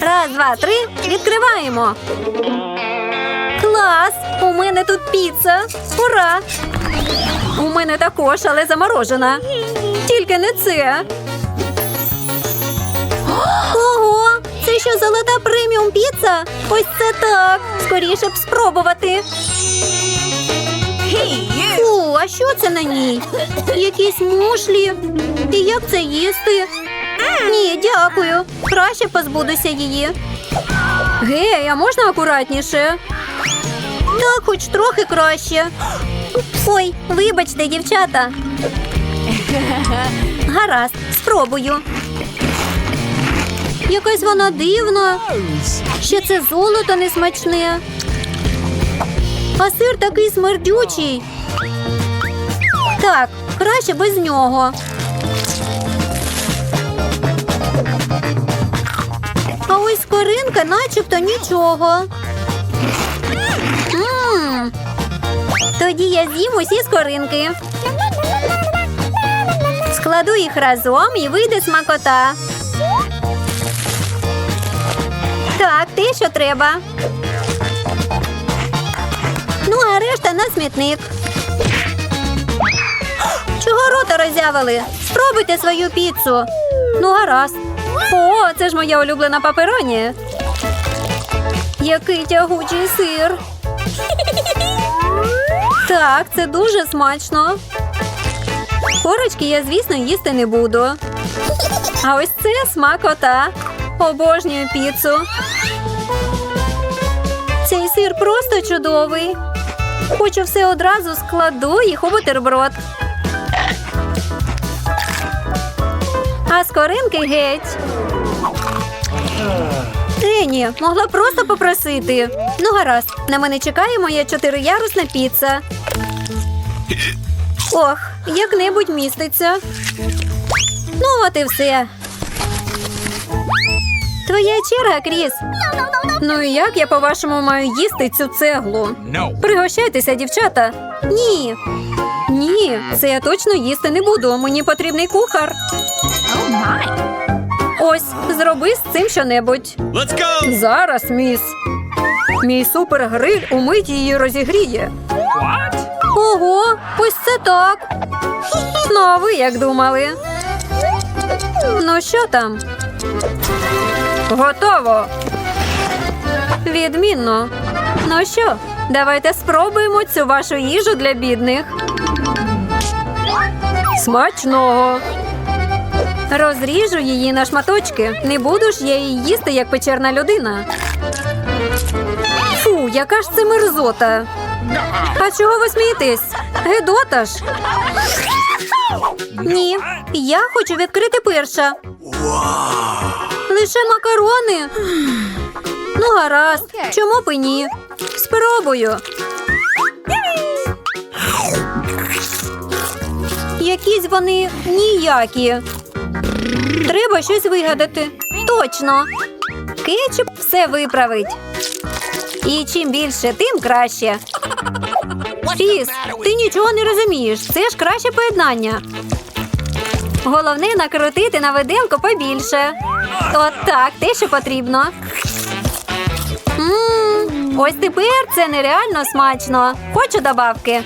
Раз, два, три. Відкриваємо. Клас! У мене тут піца. Ура! У мене також, але заморожена. Тільки не це. Ого! Це що золота преміум піца? Ось це так. Скоріше б спробувати. Фу, а що це на ній? Якісь мушлі. І як це їсти? Ні, дякую. Краще позбудуся її. Гей, а можна акуратніше? Так, хоч трохи краще. Ой, вибачте, дівчата. Гаразд, спробую. Якась вона дивна. Ще це золото несмачне. А сир такий смердючий. Так, краще без нього. Ось скоринка начебто нічого. Тоді я з'їм усі скоринки. Складу їх разом і вийде смакота. Так, те, що треба. Ну, а решта на смітник. Чого рота роззявили? Спробуйте свою піцу. Ну, гаразд. О, це ж моя улюблена папероні. Який тягучий сир. Так, це дуже смачно. Корочки я, звісно, їсти не буду. А ось це смакота. Обожнюю піцу. Цей сир просто чудовий. Хочу все одразу складу їх у бутерброд. А скоринки геть. Ені, могла просто попросити. Ну, гаразд, на мене чекає моя чотириярусна піца. Ох, як-небудь міститься. Ну, от і все. Твоя черга, Кріс. Ну і як я, по-вашому, маю їсти цю цеглу? Пригощайтеся, дівчата. Ні. Ні, це я точно їсти не буду. Мені потрібний кухар. Ось, зроби з цим щонебудь. Let's go. Зараз, міс. Мій супергриль умить її розігріє. What? Ого, ось це так. Ну, а ви як думали? Ну, що там? Готово. Відмінно. Ну що, давайте спробуємо цю вашу їжу для бідних. Смачного. Розріжу її на шматочки. Не буду ж я її їсти, як печерна людина. Фу, яка ж це мерзота. А чого ви смієтесь? Гедота ж. Ні, я хочу відкрити перша. Лише макарони. Ну, гаразд. Чому б і ні? Спробую. Якісь вони ніякі. Треба щось вигадати. Точно. Кетчуп все виправить. І чим більше, тим краще. Фіс, ти нічого не розумієш. Це ж краще поєднання. Головне накрутити на виделку побільше. От так, те, що потрібно. Мм, ось тепер це нереально смачно. Хочу добавки.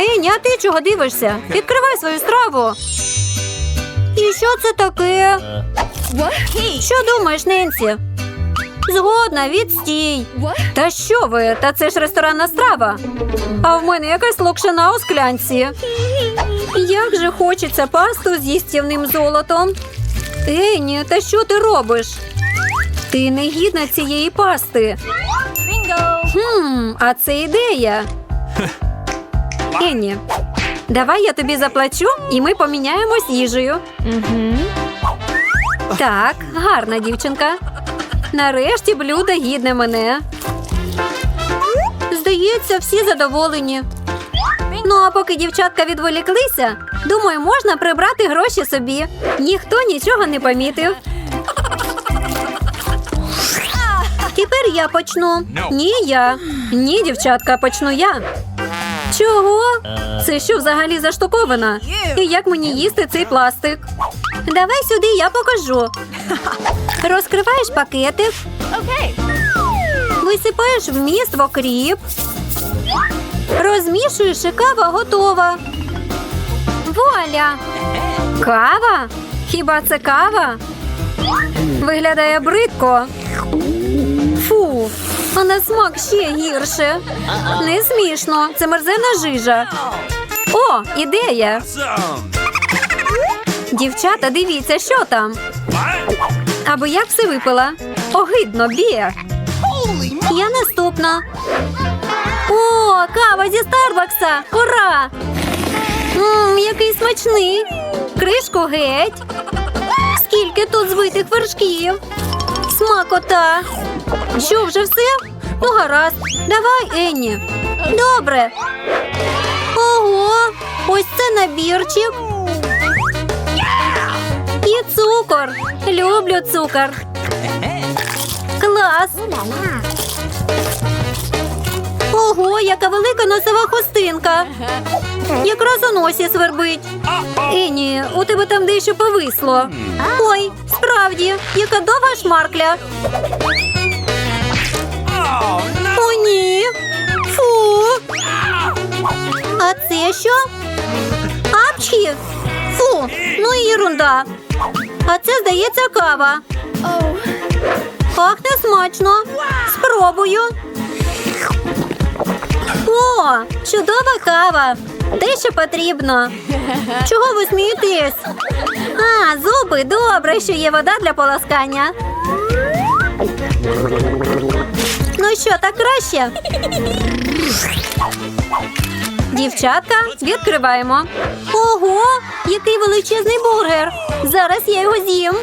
Ені, а ти чого дивишся? Відкривай свою страву. І що це таке? Що думаєш, Ненсі? Згодна, відстій. Та що ви? Та це ж ресторанна страва. А в мене якась локшина у склянці. Як же хочеться пасту з їстівним золотом. Ені, та що ти робиш? Ти не гідна цієї пасти. Хм, а це ідея. Енні, давай я тобі заплачу, і ми поміняємось їжею. Так, гарна дівчинка. Нарешті блюдо гідне мене. Здається, всі задоволені. Ну, а поки дівчатка відволіклися, думаю, можна прибрати гроші собі. Ніхто нічого не помітив. Тепер я почну. Ні, я. Ні, дівчатка, почну я. Чого? Це що взагалі заштукована? І як мені їсти цей пластик? Давай сюди, я покажу. Розкриваєш пакетик. Висипаєш вміст в окріп. Розмішуєш і кава готова. Вуаля! Кава? Хіба це кава? Виглядає бридко. Фу, а на смак ще гірше. Не смішно, це мерзена жижа. О, ідея! Дівчата, дивіться, що там. Або як все випила. Огидно, бє. Я наступна. О, кава зі Старбакса! Ура! Мм, який смачний. Кришку геть. Скільки тут збитих вершків. Смакота. Що, вже все? Ну, гаразд. Давай, Енні. Добре. Ого, ось це набірчик. І цукор. Люблю цукор. Клас. Ого, яка велика носова хустинка. Якраз у носі свербить. Ені, у тебе там дещо повисло. Ой, справді, яка довга шмаркля. О, ні. Фу. А це що? Апчхі. Фу, ну і ерунда. А це, здається, кава. Пахне смачно. Спробую. О, чудова кава. Те, що потрібно. Чого ви смієтесь? А, зуби, добре, що є вода для полоскання. Ну що, так краще? Дівчатка, відкриваємо. Ого, який величезний бургер. Зараз я його з'їм.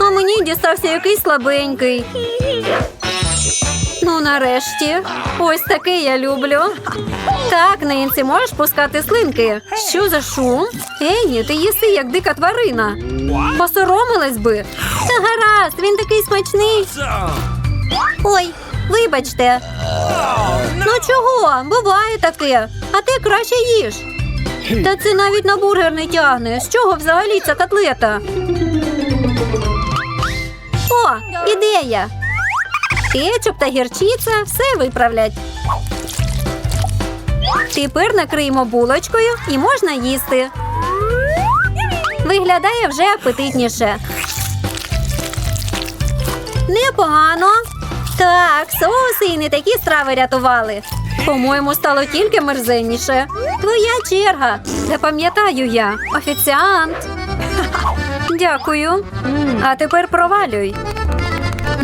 А мені дістався якийсь слабенький. Ну, нарешті. Ось таке я люблю. Так, Ненсі, можеш пускати слинки. Що за шум? Ені, ти їси, як дика тварина. Посоромилась би. Та гаразд, він такий смачний. Ой, вибачте. Ну чого? Буває таке. А ти краще їж. Та це навіть на бургер не тягне. З чого взагалі ця котлета? О, ідея! Кетчуп та гірчиця все виправлять. Тепер накриємо булочкою і можна їсти. Виглядає вже апетитніше. Непогано. Так, соуси і не такі страви рятували. По-моєму, стало тільки мерзенніше. Твоя черга. Запам'ятаю я. Офіціант. Дякую. А тепер провалюй.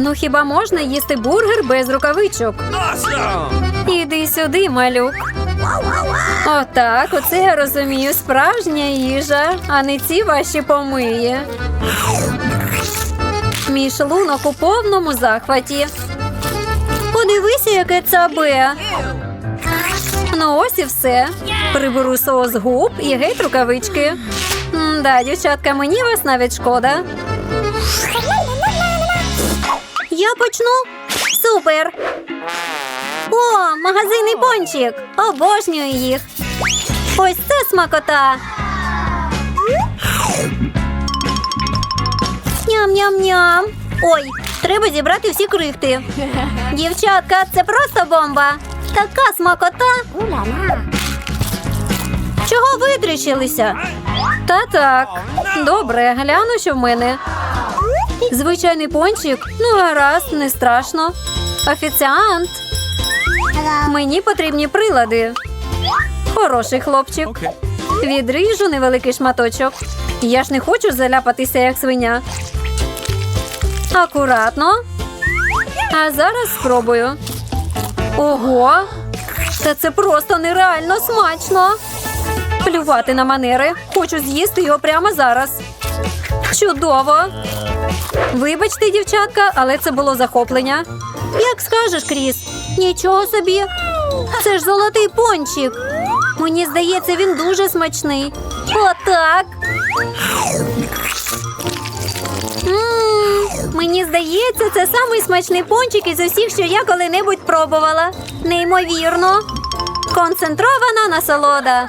Ну хіба можна їсти бургер без рукавичок? Іди сюди, малюк. Отак, оце я розумію, справжня їжа, а не ці ваші помиї. Мій шлунок у повному захваті. Подивися, яке цабе. Ну ось і все. Приберу соус губ і геть рукавички. Да, дівчатка, мені вас навіть шкода. Я почну. Супер. О, магазинний пончик. Обожнюю їх. Ось це смакота. Ням-ням-ням. Ой, треба зібрати всі крихти. Дівчатка, це просто бомба. Така смакота. Чого витріщилися? Та так. Добре, гляну, що в мене. Звичайний пончик. Ну, гаразд, не страшно. Офіціант. Мені потрібні прилади. Хороший хлопчик. Відріжу невеликий шматочок. Я ж не хочу заляпатися, як свиня. Акуратно. А зараз спробую. Ого! Та це просто нереально смачно. Плювати на манери. Хочу з'їсти його прямо зараз. Чудово! Вибачте, дівчатка, але це було захоплення. Як скажеш, Кріс? Нічого собі. Це ж золотий пончик. Мені здається, він дуже смачний. Отак. Мені здається, це самий смачний пончик із усіх, що я коли-небудь пробувала. Неймовірно. Концентрована насолода.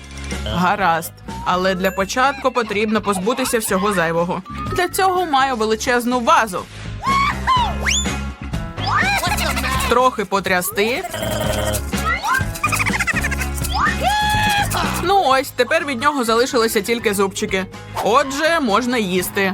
Гаразд. Але для початку потрібно позбутися всього зайвого. Для цього маю величезну вазу. Трохи потрясти. Ну ось, тепер від нього залишилися тільки зубчики. Отже, можна їсти.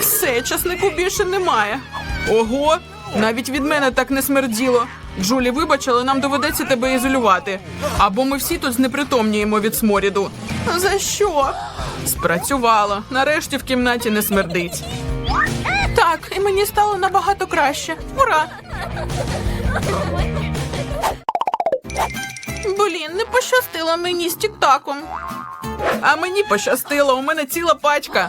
Все, часнику більше немає. Ого, навіть від мене так не смерділо. Джулі, вибач, але нам доведеться тебе ізолювати. Або ми всі тут знепритомніємо від сморіду. За що? Спрацювало. Нарешті в кімнаті не смердить. Так, і мені стало набагато краще. Ура! Блін, не пощастило мені з тік-таком. А мені пощастило, у мене ціла пачка.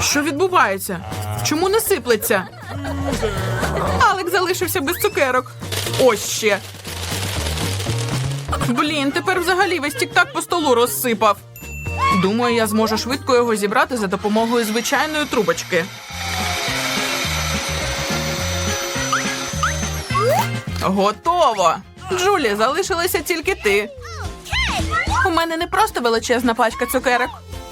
Що відбувається? Чому не сиплеться? Алекс залишився без цукерок. Ось ще. Блін, тепер взагалі весь тік-так по столу розсипав. Думаю, я зможу швидко його зібрати за допомогою звичайної трубочки. Готово! Джулі, залишилася тільки ти. У мене не просто величезна пачка цукерок.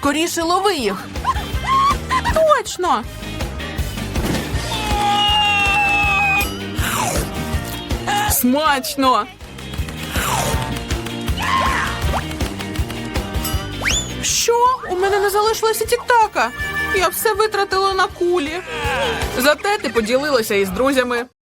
Скоріше лови їх. Точно. Смачно. Що? У мене не залишилося тік-така. Я все витратила на кулі. Зате ти поділилася із друзями.